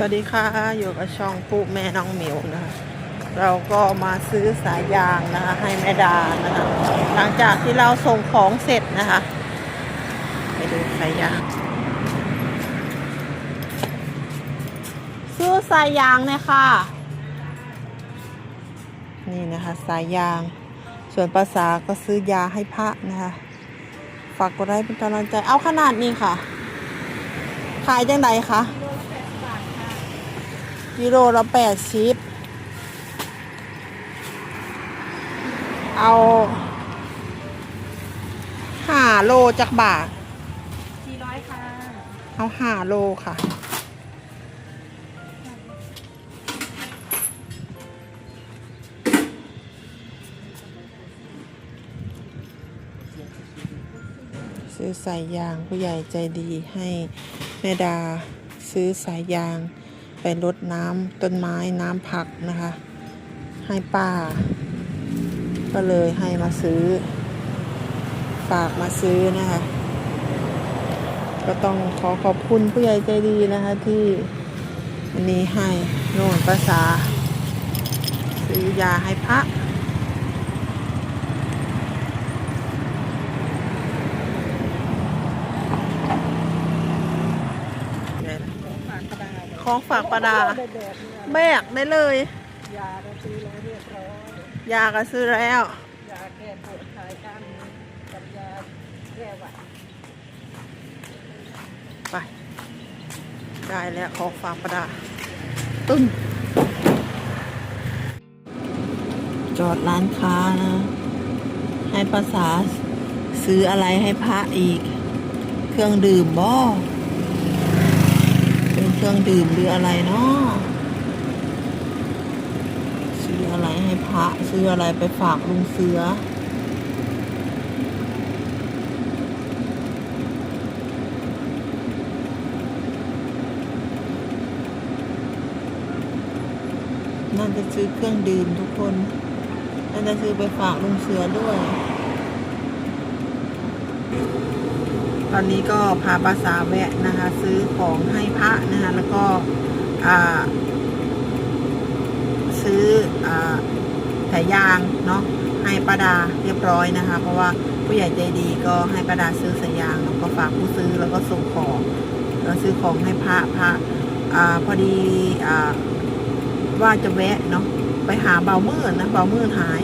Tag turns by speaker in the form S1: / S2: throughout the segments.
S1: สวัสดีค่ะ อยู่กับช่องปุ๊แม่น้องหมิวนะคะเราก็มาซื้อสายยางนะคะให้แม่ดานะคะหลังจากที่เราส่งของเสร็จนะคะไปดูสายยาง ซื้อสายยางเนี่ยค่ะ นี่นะคะสายยาง ส่วนภาษาก็ซื้อยาให้พระนะคะฝากกดไลค์เป็นกำลังใจเอาขนาดนี้ค่ะ ขายจังไดคะ กิโลละแปดสิบเอาห้าโลจากบาท
S2: สี่ร้อยค่ะ
S1: เอาห้าโลค่ะ ซื้อสายยางผู้ใหญ่ใจดีให้แม่ดาซื้อสายยาง ไปรดน้ำต้นไม้น้ำผักนะคะ ให้ป้า ก็เลยให้มาซื้อ ฝากมาซื้อนะคะ ก็ต้องขอขอบคุณผู้ใหญ่ใจดีนะคะที่วันนี้ให้โน่นภาษา ซื้อยาให้พระ
S2: ฝากกระดาษ
S1: ของฝากประดา
S2: ได้แบบนี้
S1: แบกได้เลย
S2: ยาเราซื้อแล้วเรียบร้อย
S1: ยาก็ซื้อแล้ว
S2: ยาแก้ปวดคลายกล้ามเนื้อกับยาแก้หวัด
S1: ไป ได้แล้วของฝากประดา ตึ้งจอดร้านค้านะ ให้ภาษาซื้ออะไรให้พระอีก เครื่องดื่มบ่เป็นเค รื่องดื่มหรืออะไรเนาะซื้ออะไรให้พระซื้ออะไรไปฝากลุงเสือน่าจะซื้อเครื่องดื่มทุกคน น่าจะซื้อไปฝากลุงเสือด้วย ตอนนี้ก็พาภาษาแวะนะคะซื้อ ของให้พระนะคะแล้วก็ซื้อสายยางเนาะให้ป้าดาเรียบร้อยนะคะ เพราะว่าผู้ใหญ่ใจดีก็ให้ป้าดาซื้อสายยางแล้วก็ฝากผู้ซื้อแล้วก็ส่งของแล้วซื้อของให้พระพระอพอดีอว่าจะแวะเนาะไปหาเบามืดนะเบามืดหาย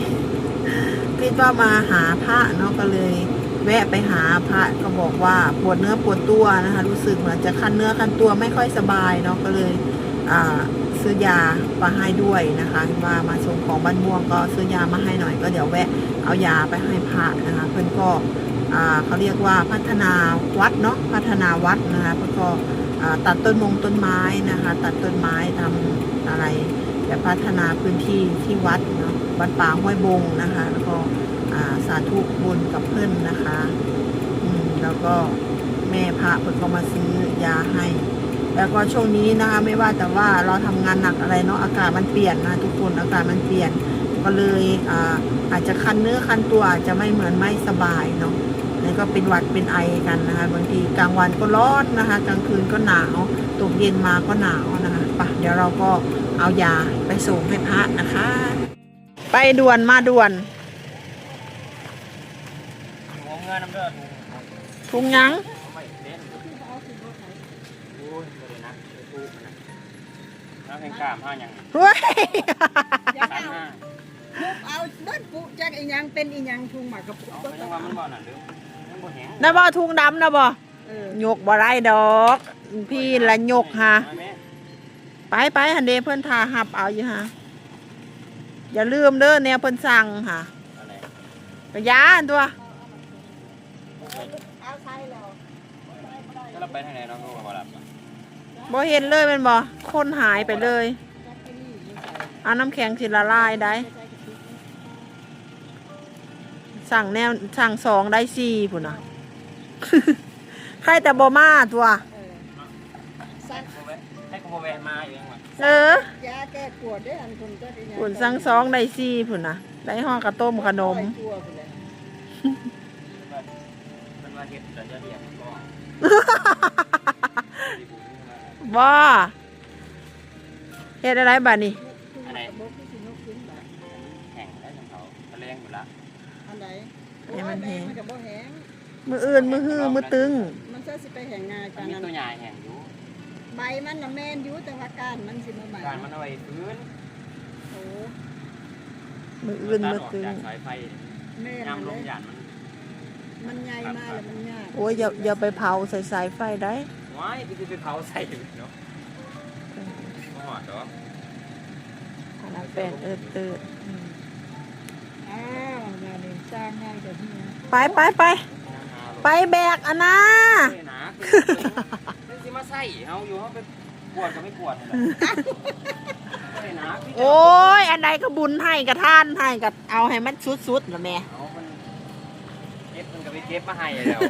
S1: คิดว่ามาหาพระเนาะก็เลย แวะไปหาพระก็บอกว่าปวดเนื้อปวดตัวนะคะ รู้สึกเหมือนจะคันเนื้อคันตัวไม่ค่อยสบายเนาะก็เลยซื้อยามาให้ด้วยนะคะว่ามาส่งของบ้านม่วงก็ซื้อยามาให้หน่อย ก็เดี๋ยวแวะเอายาไปให้พระนะคะเพื่อนก็เขาเรียกว่าพัฒนาวัดเนาะพัฒนาวัดนะคะเพื่อนก็ตัดต้นมงต้นไม้นะคะ ตัดต้นไม้ทำอะไรแบบพัฒนาพื้นที่ที่วัดเนาะวัดป่าห้วยบงนะคะ แล้วก็สาธุบุญกับเพื่อนนะคะ ก็แม่พระเพื่อนก็มาซื้อยาให้ แล้วก็ช่วงนี้นะคะไม่ว่าแต่ว่าเราทำงานหนักอะไรเนาะอากาศมันเปลี่ยนนะทุกคนอากาศมันเปลี่ยน ก็เลยอ่าอาจจะคันเนื้อคันตัวอาจจะไม่เหมือนไม่สบายเนาะนี่ก็เป็นหวัดเป็นไอกันนะคะบางทีกลางวันก็ร้อนนะคะกลางคืนก็หนาวตกเย็นมาก็หนาวนะคะปะเดี๋ยวเราก็เอายาไปส่งให้พระนะคะ ไปด่วนมาด่วน
S3: หัวเงินน้ำเดือด
S1: ทุงยัง
S3: ไม่เล่นโอ้ยบ่ได้นักปูนะนักแข่งกล้ามห้ายัง
S1: เฮ้ย
S2: อย่า
S3: สาม
S2: เอา
S3: ห้า
S2: ทุบเอาเบิ้ลปุจักอีหยังเป็นอีหยังทุงหมากกระปุก
S3: เอา
S2: ก็
S3: ไป
S2: ต้
S3: ยั
S2: องง
S3: ว่า
S2: เอา
S3: มันบ่น่ะเด้อยังบ่แห้ง
S1: นะบ่ทุงดำนะบ่
S2: เออย
S1: กบ่ได้ดอก พี่ละยกฮะ
S3: มาแม่
S1: ไปไปหันเดเพิ่นทาหับเอาอยู่ฮะอย่าลืมเด้อแนวเพิ่นสั่งค่ะ
S3: อะไร
S1: กระยาอันตัว
S2: เอาใช่แล้ว
S3: ถ้าเราไปทางไหนเราก็บ่รับอะ
S1: บ่เห็นเลยแมันบ่คนหายไปเลย
S2: จักไอ้นี่ยิงใส่
S1: เอาน้ำแข็งสิละลายได้
S2: ใส่กระปุก
S1: สั่งแนวสั่งสองได้สี่พุ่นน่ะใครแต่บ่มาตัว
S2: เออสั่ง
S3: บ่แวะให้กูบ่แวะมาอยู่ยังวะ
S1: เออยา
S2: แก้ปวดด้วยอันคนก็อีหยัง
S1: พุ่นสั่งสองได้สี่พุ่นน่ะได้ห่อกระต้มขนม
S2: ร้อยตัวไปเลย
S3: มันมาเฮ็ดแต่จะเรียกก็
S1: บ่เฮ็ดอะไรบัดนี้
S3: อันไหน
S2: บกที่นกขึ้นแบบ
S3: แห้งได้ของเขาทะเลงหมดละ
S2: อันไหน
S1: ให้มันแห้ง
S2: มันกับบ่แห้ง
S1: มืออื่นมือฮื้อมือตึง
S2: มันจะสิไปแห้งง่าย
S3: มั
S2: ปานน
S3: มี
S2: นั้น
S3: ตัวใหญ่แห้งอยู่
S2: ใบมันน่ะแม่นอยู่แต่ว่ากานมันสิมาใหม่
S3: การมันเอาไว้พื้น
S2: โอ้
S1: มืออื่นมือตึง
S3: สายไฟ
S2: แม่น
S3: ล
S2: เล
S3: มหยานมัน
S2: มันใหญ่มากเลยมันยาก
S1: โอ้ยอย่าอย่าไปเผาใส่สายไฟได้
S3: ว้ายพี่จะไปเผาใส่อยู่เนาะบ่หอดดอก
S1: อันนั้นเป็นเอิดเติด
S2: อืมอ้าวงานนี้สร้างง่ายกว่าที่นี่
S1: ไปไปไปไปแบกอันนะ
S3: เฮ้ยหนาคือเป็นสิมาใส่เฮาอยู่เฮาไปกวดก็ไม่กวดนั่นแหละเฮ้ยหนาพี่จะ
S1: โอ้ยอันใดก็บุญให้กับท่านให้กับเอาให้มันสุดๆละแม่
S3: เอามัน เก็บมันก็ไปเก็บมาให้แล้ว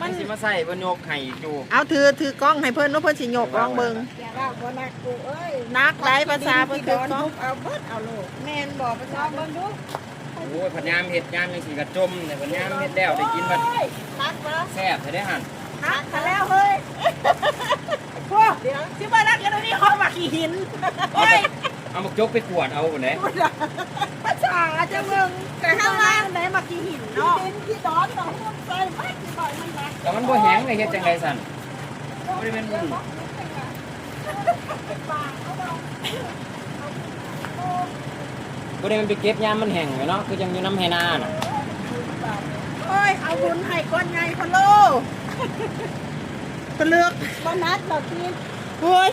S3: มันสิมาใส่เพิ่นโยกให้อยู่
S1: เอาถือถือกล้องให้เพิ่นว่าเพิ่นสิโยกลองเบิ่ง
S2: อย่าว่าบ่นักกูเอ้ย
S1: นักไรภาษาเพิ่นถือกล้อง
S2: เอาเบิดเอาโลก
S1: แม่นบอกภา
S2: ล
S1: ษา
S2: อง
S1: เบิ่
S2: เบิ่
S1: ง
S2: งดู
S3: โอ้ยผัดยามเห็ดยามยังสีกระจมเนี่ยผัดยามเห็ดแล้วได้กินมัน
S1: นักบ่
S3: แซ่บใช่ได้หัน
S1: นักกันแล้วเฮ้ยพวกเดี๋ยวสิมานักกันตรงนี้เขามาขี่หิน
S3: เอาไป เอามากจกไปกวดเอาคนไหน
S1: ภาษาจะเบิ่งแต่ข้างล่างไหนมาขี่หินเนาะ
S2: กินที่ดอนต้องหุ้มใส่ไม่สิบ่อยมันนัก
S3: แต่มันบ่แห้งเลยเฮ็ดจังไดสั่นบ่ได้เป็นบุญบ่ได้มันไปเก็บยามมันแห้งไว้เนาะคือจังอยู่น้ำไหนาน่ะ
S1: โอ้ยเอาบุญให้ก้อนไงพะโลก็เลือก
S2: บ่นัดเรากิน
S1: เฮ้ย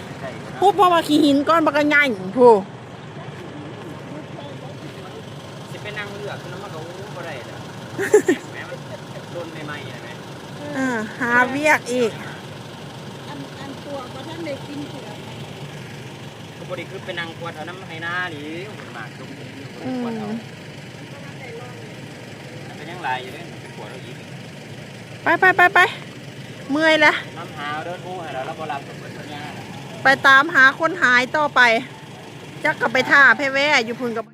S3: ใช่อยู่นะ
S1: พูดพอมาขี่หินก้อนบักกะใหญ่ผู้
S3: สิไปนั่งเลือกคือน้ำมันก็อู้บ่ได้เด้อแหมมันโดนใหม่ๆนะแหม
S1: อ่าหาเวียกอีก
S2: อันอันตัวบ่ทันได้กินเถื่อ
S3: ก็บ่ได้คือไปนั่งกวดเอาน้ำไหน้านี่มันมากจุกอยู่
S1: อื
S3: กวดเอาเป็นยังหลายอยู่เด้ไปกวดเอาอีก
S1: ไปไปไปไปเมื่อยล้ว
S3: น้ำหาวเดินหูให้เราแล้วโบราณกับเพื่อนยา
S1: ไปตามหาคนหายต่อไป จักกับไปท่าแพ่แว่อยู่พุ่นกับ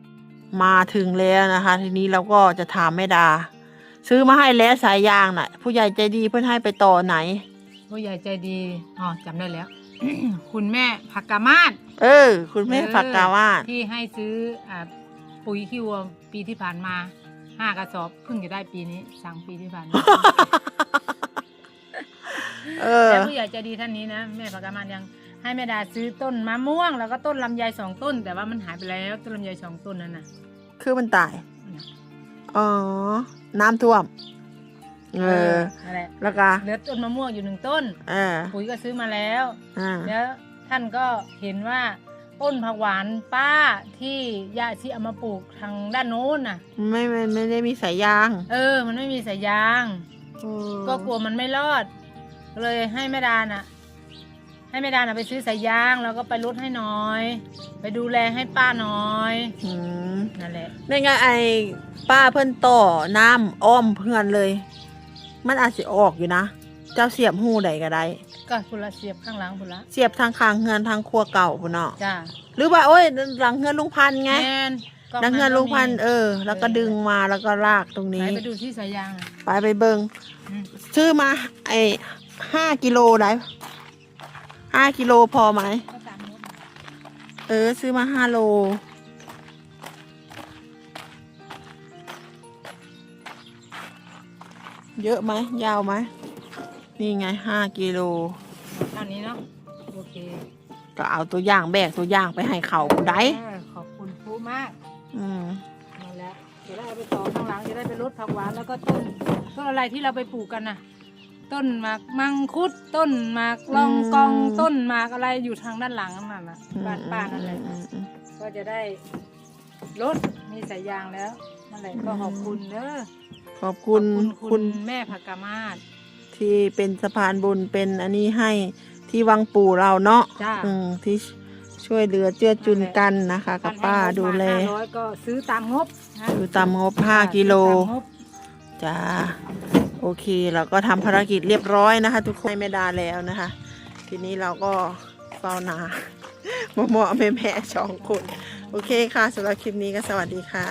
S1: มาถึงแล้วนะคะ ทีนี้เราก็จะถามแม่ดา ซื้อมาให้แล้วสายยางน่ะ ผู้ใหญ่ใจดีเพื่อนให้ไปต่อไหน
S4: ผู้ใหญ่ใจดี อ๋อจำได้แล้ว คุณแม่ผักกามาศ
S1: เออ คุณแม่ฝักกาวาด
S4: ที่ให้ซื้ออ่าปุ๋ยคิวปีที่ผ่านมาห้ากระสอบเพิ่งจะได้ปีนี้สั่งปีที่ผ่านมา
S1: เออ
S4: แล้วผู้ใหญ่ใจดีท่านนี้นะ แม่ผักกามาศยัง ให้แม่ดาซื้อต้นมะม่วง แล้วก็ต้นลำไยสองต้น แต่ว่ามันหายไปแล้วต้นลำไยสองต้นนั่นน่ะ
S1: คือมันตาย อ๋อ น้ำท่วม เออ
S4: นั่นแหละ
S1: แล้วก็
S4: เหลือต้นมะม่วงอยู่หนึ่งต้น
S1: เออ
S4: ปุ๋ยก็ซื้อมาแล้ว
S1: อ่า
S4: แล้วท่านก็เห็นว่าต้นผักหวานป้าที่ย่าชีเอามาปลูกทางด้านโน้นน่ะ
S1: ไม่ไม่ไม่ได้มีสายยาง
S4: เออ มันไม่มีสายยาง
S1: เออ
S4: ก็กลัวมันไม่รอดก็เลยให้แม่ดาน่ะ ให้แม่ดาน่ะไปซื้อสายยางแล้วก็ไปลดให้หน้อย ไปดูแลให้ป้าหน้อย
S1: อืม
S4: นั่นแหละ
S1: นี่ไงไอ้ป้าเพิ่นต่อน้ำอ้อมเพื่อนเลย มันอาจจะออกอยู่นะ เจ้าเสียบหูใดก็ได้
S4: ก็พุละเสียบข้างหลังพุละ
S1: เสียบทางคางเฮือนทางครัวเก่าพุ่นเนาะ
S4: จ้า
S1: หรือว่าโอ้ยหลังเฮือนลุงพันธุ์ไง
S4: แม่นก็
S1: หลังเฮือนลุงพันธุ์
S4: มั
S1: เออ แล้วก็ดึงมาแล้วก็ลากตรง
S4: ไหน
S1: นี้
S4: ไปดูที่สายยางน่ะ
S1: ไปไปเบิง
S4: อืม
S1: ซื้อมาไอ้ห้ากิโลได้ ห้ากิโลพอไหม
S4: ก็ตามนู้น
S1: เออ ซื้อมาห้าโล เยอะไหม ยาวไหม นี่ไงห้ากิโล
S4: เท่านี้เนาะโอเค
S1: ก็เอาตัวอย่างแบกตัวอย่างไปให้เขาผู้ใด
S4: เออขอบคุณผู้มาก
S1: อืม
S4: นั่นแหละจะได้เอาไปต่อข้างหลังจะได้ไปลดผักหวานแล้วก็ต้นต้นอะไรที่เราไปปลูกกันน่ะ ต้นหมากมังคุดต้นหมากลองกอง
S1: อืม
S4: ต้นหมากอะไรอยู่ทางด้านหลังนั่นน่ะบ้านป้านั่นแหละ
S1: อืมอืม
S4: ก็จะได้ลดมีสายยางแล้วนั่นแหละก็ขอบคุณเด้อ
S1: ขอบคุณ
S4: ขอบ
S1: คุ
S4: คุณณแม่ผักกามาศ
S1: ที่เป็นสะพานบุญเป็นอันนี้ให้ที่วังปู่เราเนาะ
S4: จ้า
S1: อืมที่ช่วยเหลือเจือจุนกันนะคะ กับป้าดูแล
S4: ห้าร้อยก็ซื้อตามงบนะ
S1: ดูตามงบห้ากิโล
S4: ซื้อตามงบ
S1: จ้า โอเคเราก็ทำภารกิจเรียบร้อยนะคะ ทุกคนให้ไม่ดาแล้วนะคะ ทีนี้เราก็เฝ้านาหมอแม่แม่สองคน โอเคค่ะสำหรับคลิปนี้ก็สวัสดีค่ะ